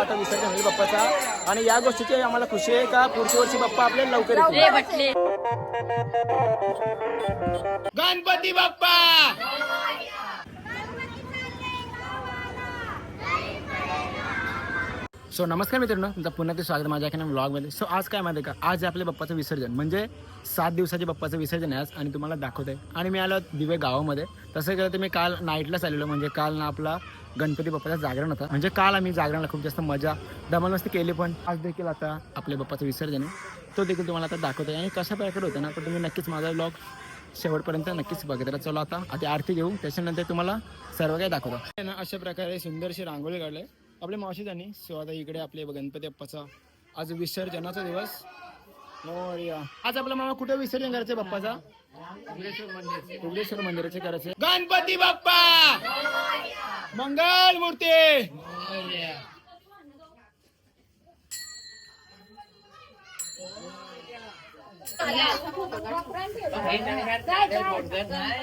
आता विसर्जन होईल बाप्पाचा. आणि या गोष्टीची आम्हाला खुशी आहे का? पुढच्या वर्षी बाप्पा आपल्याला लवकर येतील. रे बटले. गणपती बाप्पा! सो नमस्कार मित्रांनो तुमचं पुन्हा ते स्वागत माझ्या एखाद्या ब्लॉगमध्ये सो आज काय माहिती आहे का? आज आपल्या बाप्पाचं विसर्जन. म्हणजे सात दिवसाचे बाप्पाचं विसर्जन आहे आज आणि तुम्हाला दाखवत आहे आणि मी आलो दिवे गावामध्ये. तसं केलं तर मी काल नाईटलाच आलेलो म्हणजे काल ना आपला गणपती बाप्पाचा जागरण होता. म्हणजे काल आम्ही जागरणाला खूप जास्त मजा धमाल मस्ती केली पण आज देखील आता आपल्या बाप्पाचं विसर्जन आहे. तो देखील तुम्हाला आता दाखवत आहे आणि कशा प्रकारे होतं ना तर तुम्ही नक्कीच माझा ब्लॉग शेवटपर्यंत नक्कीच बघत राहा. चला आता आधी आरती घेऊ. त्याच्यानंतर तुम्हाला सर्व काही दाखवतो. ना अशा प्रकारे सुंदरशी रांगोळी काढले. आपल्या मावशी त्यांनी. सो आता इकडे आपले गणपती बाप्पाचा आज विसर्जनाचा दिवस. हो, आज आपला मामा कुठे विसर्जन करायचं बाप्पाचा? मंदिर मंदिराचे करायचे. गणपती बाप्पा! मंगल मूर्ती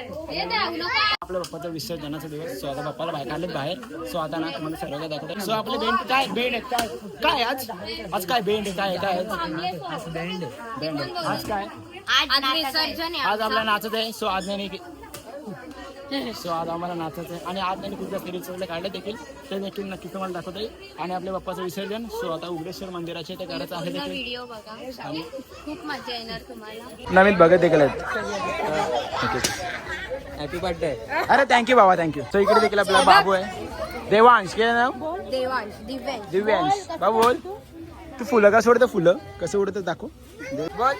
आपल्या बाप्पाचा विसर्जनाचा दिवस सो आता बाप्पाला बाहेर काढले बाहेर. सो आता ना तुम्हाला सर्व काय दाखवतो सो आपले बेंड काय बेंड आहे? काय काय आज? आज काय बेंड काय? काय? बेंड बेंड. आज काय? आज विसर्जन आज आपल्याला नाचत आहे. सो आज नाही सो आज आम्हाला नाचायचं आहे. आणि आज खूप जास्त रील्स वगैरे काढले देखील ते देखील नक्की तुम्हाला दाखवत आहे आणि आपल्या बाप्पाचं विसर्जन. सो आता उघडेश्वर मंदिराचे ते करायचं आहे देखील. व्हिडिओ बघा. खूप मजा येणार तुम्हाला. नवीन बघत देखील हॅपी बर्थडे अरे थँक्यू बाबा थँक्यू सो इकडे देखील आपला बाबू आहे. देवांश काय नाव? देवांश दिव्यांश. दिव्यांश. बाबू बोल. तू फुलं का सोडतं? फुलं. कसं उडतं दाखव. बोल.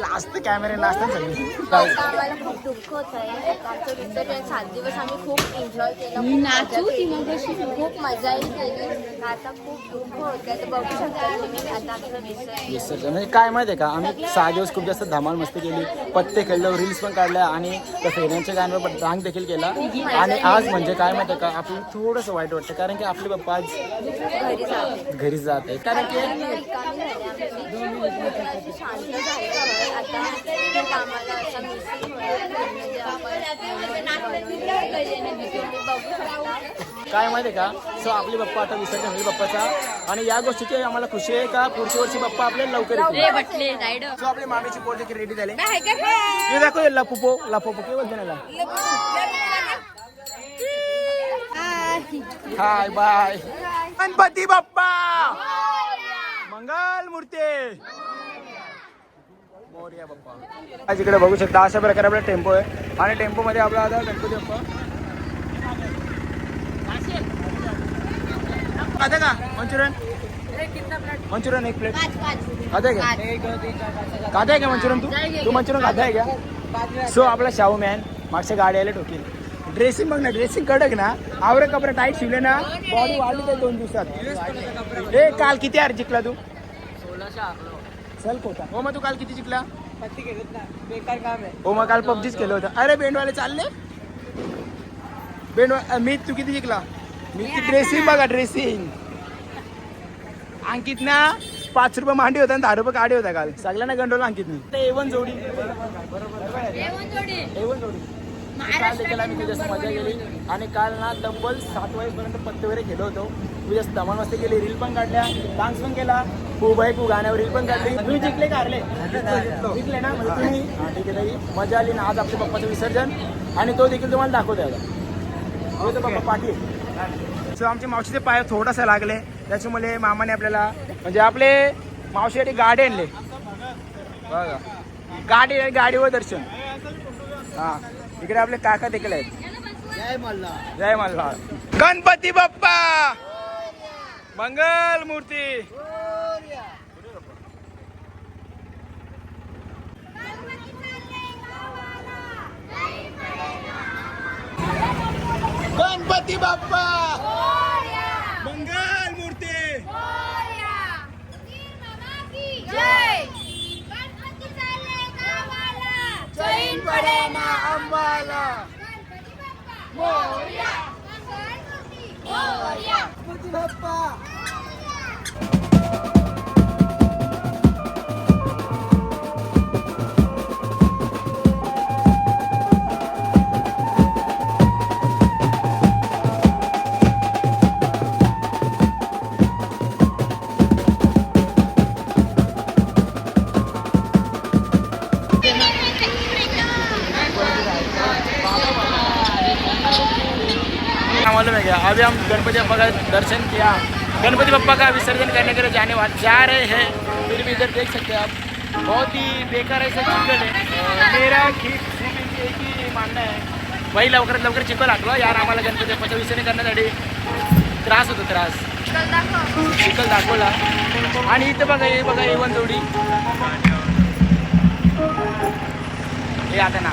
लास्ट कॅमेरे लास्ट आम्हाला खूप दुःख होत आहे. आमचं विसर्जन सात दिवस आम्ही खूप एन्जॉय केलं. खूप मजा केली. खूप मजाही केली आता खूप दुःख होत आहे. तर बघू शकता तुम्ही आता आमचं विसर्जन विसर्जन. म्हणजे काय माहिती आहे का? आम्ही सहा दिवस खूप जास्त धमाल मस्ती केली. पत्ते खेळलो रील्स पण काढल्या आणि त्या फेऱ्यांच्या गाण्यांवर पण डान्स देखील केला. आणि आज म्हणजे काय माहिती आहे का? आपलं थोडंसं वाईट वाटतं. कारण की आपले बाप्पा आज घरी जाते. घरी जात आहे कारण की रिकामी झाली आमची. अशी शांत झाली. आहे. आता आम्हाला असं मिसिंग काय माहिती आहे का? सो आपली बाप्पा आता विसर्जन होईल बाप्पाचा. आणि या गोष्टीची आम्हाला खुशी आहे का? पुढच्या वर्षी बाप्पा आपल्याला लवकर सो आपली मामीची पोट देखील रेडी झाले. हे दाखव लपुपो लपुपो केवळ देण्याला हाय बाय. गणपती बाप्पा! मंगल मूर्ती! मोरया बाप्पा आज इकडे बघू शकता अशा प्रकारे आपला टेम्पो आहे. आणि टेम्पो मध्ये आपला आता गणपती बाप्पा. का मंचुरियन? मंचुरियन एक प्लेट खाते का? खाते का मंचुरियन तू? तू मंचुरियन खाताय का? सो आपला शाहू मॅन मागच्या गाडी आले ठोकील. ड्रेसिंग बघ ना ड्रेसिंग कडक ना. आवरे कपडे टाईट शिवले ना बॉडी वाढली तर दोन दिवसात. ए काल किती यार जिंकला तू? चल कोटा. हो मग तू काल किती जिंकला? बेकार काम आहे. हो मग काल पबजीच केलं होतं. अरे बेंडवाले चालले बेंड मी तू किती जिंकला? मी ती ड्रेसिंग बघा ड्रेसिंग अंकित ना पाच रुपये मांडी होता आणि दहा रुपये काढे होता काल. सगळ्यांना गंडवलं अंकितनी. एवन जोडी. एवन जोडी. काल देखील आम्ही खूप जास्त मजा केली आणि काल ना तब्बल सात वाजेपर्यंत पत्ते वगैरे खेळलो होतो. खूप जास्त धमाल मस्ती केली रील पण काढल्या डान्स पण केला. खूप बाई खूप गाण्यावर रील पण तुम्ही जिंकले का हरले? जिंकले ना म्हणजे तुम्ही. हा, ठीक आहे ताई. मजा आली ना आज आपल्या पप्पाचं विसर्जन. आणि तो देखील तुम्हाला दाखवतो आता हो तो पप्पा पाठी सो आमच्या मावशीचे पाय थोडासा लागले. त्याच्यामुळे मामाने आपल्याला म्हणजे आपले मावशीसाठी गाडी आणले. बघा. गाडी गाडीवर दर्शन. हा. इकडे आपले काका देखील आहेत. जय मल्ला जय मल्हार. गणपती बाप्पा! मंगल मूर्ती. गणपती बाप्पा! मंगल मूर्ती! चैन पडे ना अंबाला! मोर्या मोर्या मालूम है क्या? अभी हम गणपति बप्पा का दर्शन किया। गणपति बप्पा का विसर्जन करने के लिए जाने वाले जा रहे हैं। फिर भी इधर देख सकते हैं आप। बहुत ही बेकार ऐसा चिकन है। मेरा ठीक एक ही मानणं आहे वही लवकरात लवकर चिकन हाकलो यार आम्हाला गणपती बाप्पाचं विसर्जन करण्यासाठी त्रास होतो त्रास. चिकल दाखवला. आणि इथं बघा हे बघा एवन जोडी. हे आता ना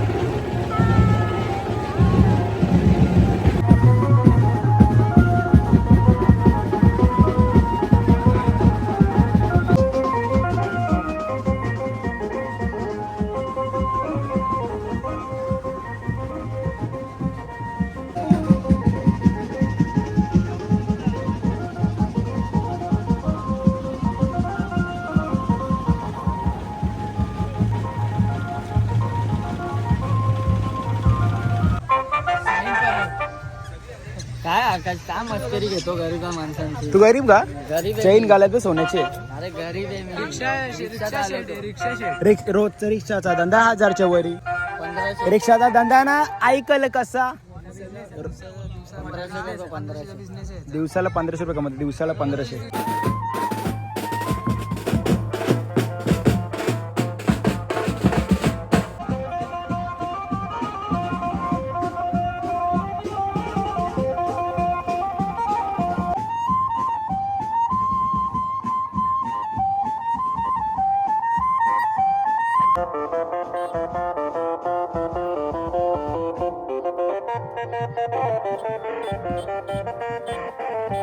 मस्करी घेतो गरीब माणसांची. तू गरीब का? गरीब आहे चैन मी. घालायचं सोन्याचे. अरे गरीब आहे मी. रिक्षात आलो होतो. रिक्ष रोजचा रिक्षाचा धंदा हजारच्या वरी. पंधराशे रिक्षाचा धंदा ना ऐकल कसा? पंधराशे देतो पंधराशे. दिवसाला पंधराशे रुपये कमवतो दिवसाला पंधराशे. Thank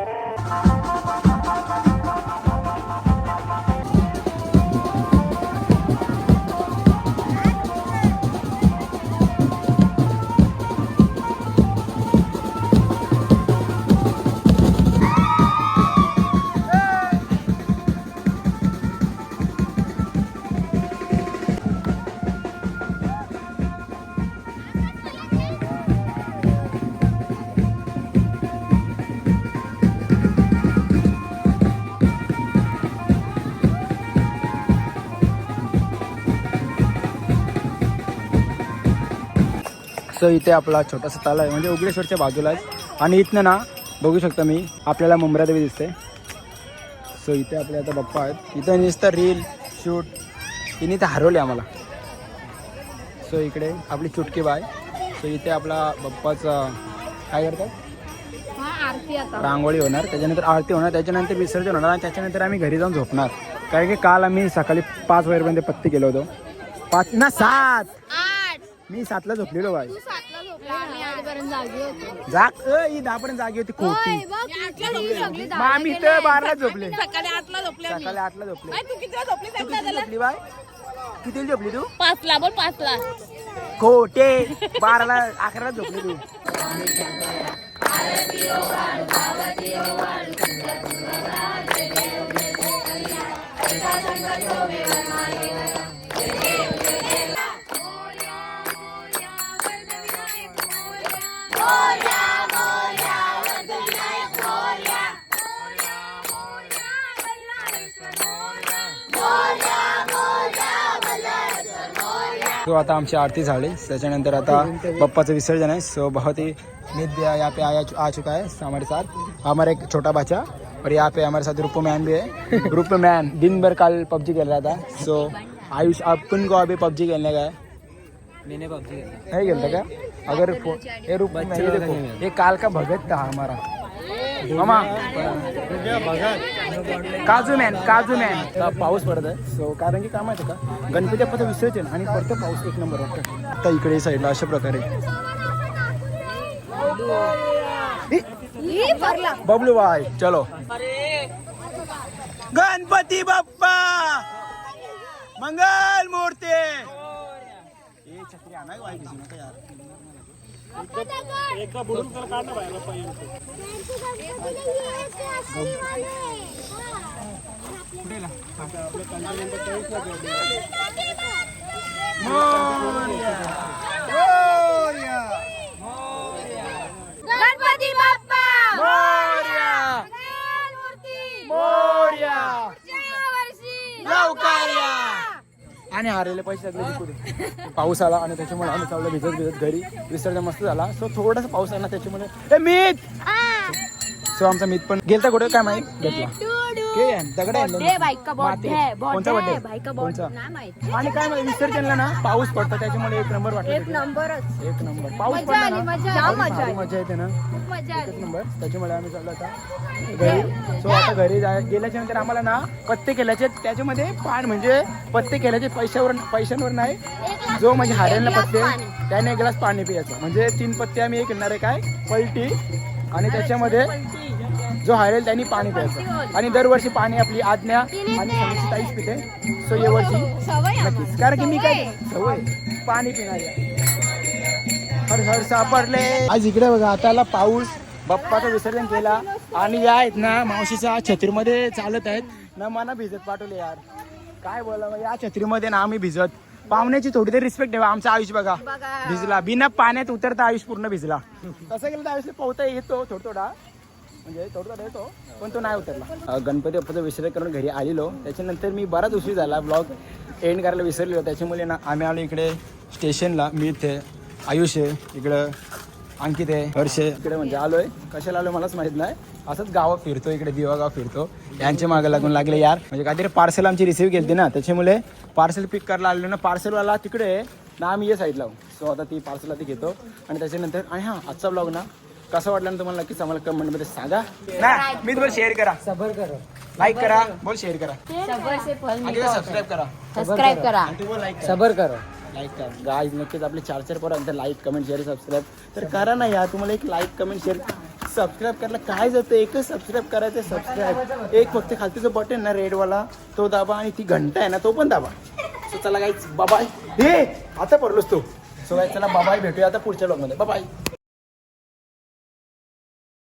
you. सो इथे आपला छोटासा ताल आहे म्हणजे उगडेश्वरच्या बाजूला आहे आणि इथनं ना बघू शकता मी आपल्याला मुंब्रा देवी दिसते. सो इथे आपले आता बाप्पा आहेत. इथं नुसतं रील शूट तिने इथे हरवले आम्हाला. सो इकडे आपली चुटकी बाय. सो इथे आपला बाप्पाचा काय करतात? रांगोळी होणार. त्याच्यानंतर आरती होणार. त्याच्यानंतर विसर्जन होणार. आणि त्याच्यानंतर आम्ही घरी जाऊन झोपणार. कारण की काल आम्ही सकाळी पाच वाजेपर्यंत पत्ती केलो होतो. पाच ना सात! मी सातला झोपलेलो बाय तू सातला झोपला आम्ही आठपर्यंत जागी होतो जाग अ, ही दहापर्यंत जागी होती खोटी मग आम्ही. तर बाराला झोपले सकाळी आठला झोपले आम्ही. सकाळी आठला झोपले बाई, तू कितीला झोपली तू किती झोपली बाय किती झोपली तू पाचला बोल पाचला खोटे बाराला अकराला झोपली तू तो आता आमची आरती झाली त्याच्यानंतर आता बप्पाचं विसर्जन है सो बहुत ही नित्य यहाँ पे आया आ चुका है हमारे साथ. हमारा एक छोटा बच्चा और यहाँ पे हमारे साथ रूपो मैन भी है. रूपो मैन दिन भर कल पबजी खेल रहा था. सो आयुष अपन को अभी पबजी खेलने का है? मैंने पबजी नहीं खेलता क्या? अगर ये रूप ये काल का भगत था हमारा। मामा. काजू मॅन काजू मॅन पाऊस पडत आहे. सो कारण की काय माहिती का? गणपती आपण विसर्जन आणि पडतो पाऊस एक नंबर वाटतं आता इकडे साईडला अशा प्रकारे. बबलू बाय चलो. गणपती बाप्पा! मंगल मूर्ती! ए, छत्री आणाय बाई भिजू नका यार गणपती बाप्पा मोरया मोरया लवकर या आणि हारलेले पैसे सगळे दे. पाऊस आला आणि त्याच्यामुळे आम्ही चाललो भिजत भिजत घरी. विसर्जन मस्त झाला. सो थोडासा पाऊस आला त्याच्यामुळे ए मीत! सो आमचा मीत पण गेलता कुठे? काय माहीत? घेतला के दगड बर्थडे बाईका बर्थडे कोणता बर्थडे बर्थडे बाईका कोणचा बर्थडे नाही माहीत आणि काय माहिती विसर्जनला ना पाऊस पडतो त्याच्यामुळे एक नंबर वाटतो एक तिथे. नंबरच एक नंबर पाऊस मजा पडला आली, ना मजा आली. मजा येते ना. खूप मजा एकच आली. नंबर त्याच्यामुळे आम्ही चाललो आता घरी. सो आता घरी जा गेल्याच्यानंतर आम्हाला ना पत्ते केल्याचे त्याच्यामध्ये पान म्हणजे पत्ते केल्याचे पैशावर पैशांवर नाही. जो म्हणजे हारेल ना एक पत्ते पाणी. त्याने एक ग्लास पाणी पियाचं. म्हणजे तीन पत्ते आम्ही एक घेणार आहे काय? पलटी. आणि त्याच्यामध्ये जो हारेल त्यांनी पाणी प्यायचं. आणि दरवर्षी पाणी आपली आज्ञा आणि समीची ताईच पिते. सो या वर्षी. नक्कीच. कारण की मी काय सवय. पाणी पिणारी हर हर सापडले. आज इकडे बघा आताला पाऊस बाप्पाचं विसर्जन केला. आणि या आहेत ना मावशीच्या छत्रीमध्ये चालत आहेत. ना मला भिजत पाठवले यार. काय बोला या छत्रीमध्ये ना आम्ही भिजत. पाहुण्याची थोडी तरी रिस्पेक्ट ठेवा आमचा आयुष बघा. भिजला. बिना पाण्यात उतरता आयुष पूर्ण भिजला. तसं केलं तर आयुषला पोहता येतो थोडा थोडा. म्हणजे थोडा येतो पण तो नाही उतरला. गणपती बाप्पाचं विसर्जन करून घरी आलेलो. त्याच्यानंतर मी बराच उशीर झाला. ब्लॉग एंड करायला विसरलेलो. त्याच्यामुळे ना आम्ही आलो इकडे स्टेशनला मी इथे आयुष आहे इकडं अंकित आहे हर्ष आहे. इकडे म्हणजे आलोय. कशाला आलो मलाच माहीत नाही. असंच गाव फिरतो इकडे दिवागाव फिरतो. यांच्या मागे लागून लागले यार. म्हणजे काहीतरी पार्सल आमची रिसिव्ह केली ना. त्याच्यामुळे पार्सल पिक करायला आलेलो ना. पार्सलवाला तिकडे आहे, ना आम्ही ये साईडला सो आता ती पार्सल आधी घेतो. आणि त्याच्यानंतर आणि हां आजचा ब्लॉग ना कसा वाटला ना तुम्हाला नक्कीच आम्हाला कमेंटमध्ये सांगा. ना मी तुम्हाला शेअर करा. सबर कर. लाईक करा बोल शेअर करा. फल सबस्क्राईब करा. सबस्क्राईब करा. आणि तुम्हाला लाईक करा. सबर कर. लाईक करा. गाईज नक्कीच आपले चार चार पर्यंत लाईक कमेंट शेअर सबस्क्राईब तर करा ना यार तुम्हाला एक लाईक कमेंट शेअर सबस्क्राईब करायला काय जातं? एकच सबस्क्राईब करायचं सबस्क्राईब एक फक्त खालती जो बटन ना रेडवाला तो दाबा आणि ती घंटा आहे ना तो पण दाबा. सो चला गाईज बाबाय हे आता पडलोस तू. सो गाईज चला बाबाय भेटूया आता पुढच्या ब्लॉगमध्ये बाबाय